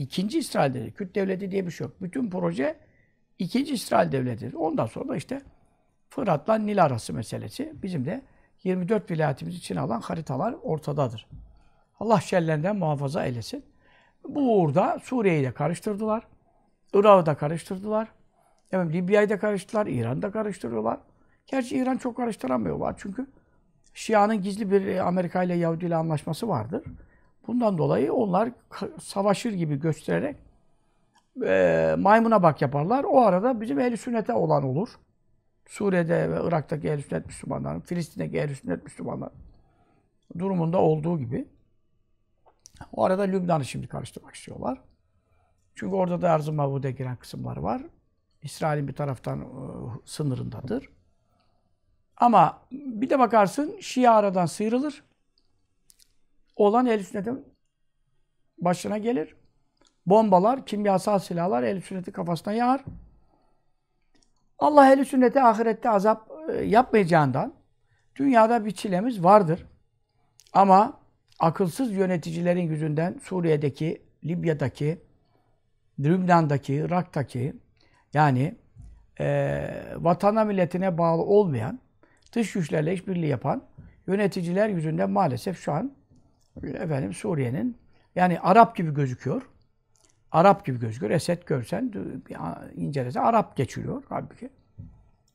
ikinci İsrail devleti. Kürt devleti diye bir şey yok. Bütün proje ikinci İsrail devleti. Ondan sonra da işte Fırat'la Nil arası meselesi. Bizim de 24 vilayetimiz için alan haritalar ortadadır. Allah şerlerinden muhafaza eylesin. Bu uğurda Suriye'yi de karıştırdılar. Irak'ı da karıştırdılar. Evet, Libya'yı da karıştırdılar. İran'ı da karıştırıyorlar. Gerçi İran çok karıştıramıyorlar çünkü Şia'nın gizli bir Amerika ile Yahudi ile anlaşması vardır. Bundan dolayı onlar savaşır gibi göstererek e, maymuna bak yaparlar. O arada bizim ehl sünnete olan olur. Suriye'de ve Irak'taki ehl sünnet Müslümanların, Filistin'deki ehl sünnet Müslümanlar durumunda olduğu gibi. O arada Lübnan'ı şimdi karıştırmak istiyorlar. Çünkü orada da arz-ı mavude giren kısımları var. İsrail'in bir taraftan e, sınırındadır. Ama bir de bakarsın Şia aradan sıyrılır. Olan ehl sünnetin başına gelir. Bombalar, kimyasal silahlar ehl sünneti kafasına yağar. Allah ehl sünnete ahirette azap e, yapmayacağından dünyada bir çilemiz vardır. Ama akılsız yöneticilerin yüzünden Suriye'deki, Libya'daki, Lübnan'daki, Irak'taki yani e, vatana milletine bağlı olmayan, dış güçlerle işbirliği yapan yöneticiler yüzünden maalesef şu an efendim Suriye'nin yani Arap gibi gözüküyor. Arap gibi gözüküyor. Esed görsen incelese Arap geçiriyor halbuki.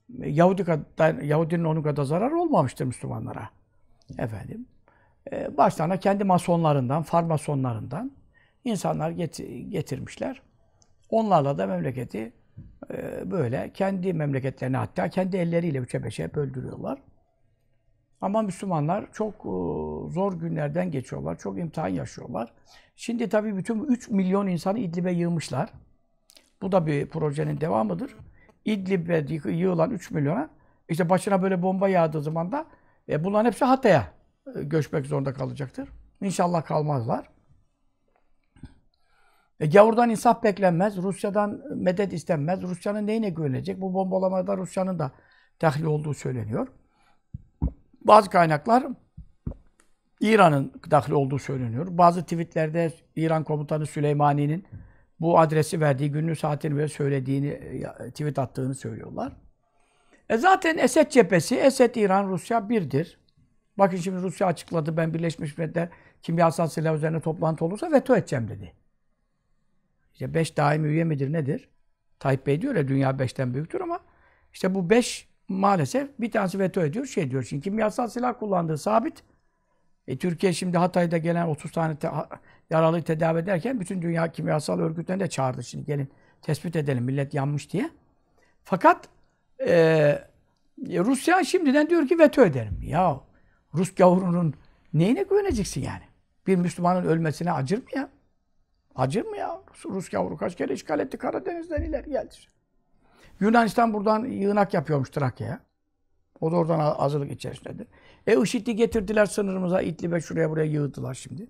Yahudi kadar, Yahudinin onun kadar zarar olmamıştır Müslümanlara. Efendim. E, başlarına kendi masonlarından, farmasonlarından insanlar getirmişler. Onlarla da memleketi e, böyle kendi memleketlerini hatta kendi elleriyle üçe beşe böldürüyorlar. Ama Müslümanlar çok e, zor günlerden geçiyorlar. Çok imtihan yaşıyorlar. Şimdi tabii bütün 3 milyon insanı İdlib'e yığmışlar. Bu da bir projenin devamıdır. İdlib'e yığılan 3 milyona işte başına böyle bomba yağdığı zaman da e, bunların hepsi Hatay'a e, göçmek zorunda kalacaktır. İnşallah kalmazlar. E, gavurdan insaf beklenmez, Rusya'dan medet istenmez. Rusya'nın neyine güvenecek? Bu bombalamada Rusya'nın da dahli olduğu söyleniyor. Bazı kaynaklar İran'ın dahil olduğu söyleniyor. Bazı tweetlerde İran komutanı Süleymani'nin bu adresi verdiği, günlük saatini ve söylediğini, tweet attığını söylüyorlar. E zaten Esed cephesi, Esed İran, Rusya birdir. Bakın şimdi Rusya açıkladı, ben Birleşmiş Milletler kimyasal silah üzerine toplantı olursa veto edeceğim dedi. İşte beş daimi üye midir nedir? Tayyip Bey diyor ya dünya beşten büyüktür ama işte bu beş maalesef bir tanesi veto ediyor, şey diyor. Çünkü kimyasal silah kullandığı sabit. E, Türkiye şimdi Hatay'da gelen 30 tane te yaralıyı tedavi ederken bütün dünya kimyasal örgütlerini de çağırdı. Şimdi gelin tespit edelim millet yanmış diye. Fakat e, Rusya şimdiden diyor ki veto ederim. Ya Rus gavurunun neyine güveneceksin yani? Bir Müslümanın ölmesine acır mı ya? Acır mı ya? Rus, Rus gavuru kaç kere işgal etti Karadeniz'den ileri geldi. Yunanistan buradan yığınak yapıyormuş Trakya'ya. O da oradan azılık içerisindedir. E IŞİD'i getirdiler sınırımıza, İdlib'e şuraya buraya yığdılar şimdi.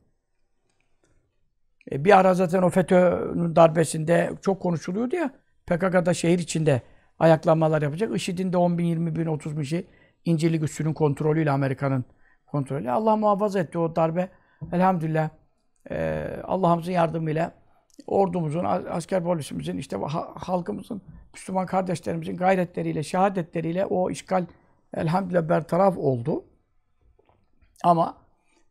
E bir ara zaten o FETÖ'nün darbesinde çok konuşuluyordu ya. PKK'da şehir içinde ayaklanmalar yapacak. IŞİD'in de 10 bin, 20 bin, 30 bin şey İncirlik üssünün kontrolüyle Amerika'nın kontrolü. Allah muhafaza etti o darbe. Elhamdülillah e, Allah'ımızın yardımıyla ordumuzun, asker polisimizin, işte halkımızın, Müslüman kardeşlerimizin gayretleriyle, şehadetleriyle o işgal elhamdülillah bertaraf oldu. Ama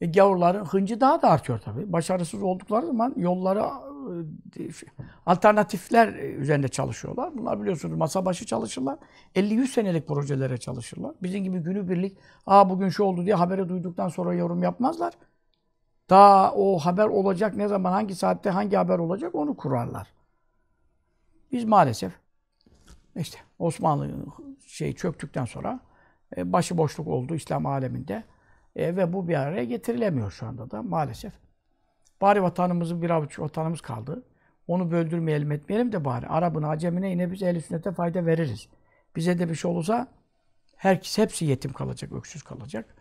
e, gavurların hıncı daha da artıyor tabii. Başarısız oldukları zaman yolları e, alternatifler üzerinde çalışıyorlar. Bunlar biliyorsunuz masa başı çalışırlar. 50-100 senelik projelere çalışırlar. Bizim gibi günübirlik, aa bugün şu oldu diye haberi duyduktan sonra yorum yapmazlar. Daha o haber olacak ne zaman, hangi saatte hangi haber olacak onu kurarlar. Biz maalesef işte Osmanlı şey çöktükten sonra e, başıboşluk oldu İslam aleminde. E, ve bu bir araya getirilemiyor şu anda da maalesef. Bari vatanımızın bir avuç vatanımız kaldı. Onu böldürmeyelim etmeyelim de bari. Arabına, Acemine yine biz ehl sünnete fayda veririz. Bize de bir şey olursa herkes hepsi yetim kalacak, öksüz kalacak.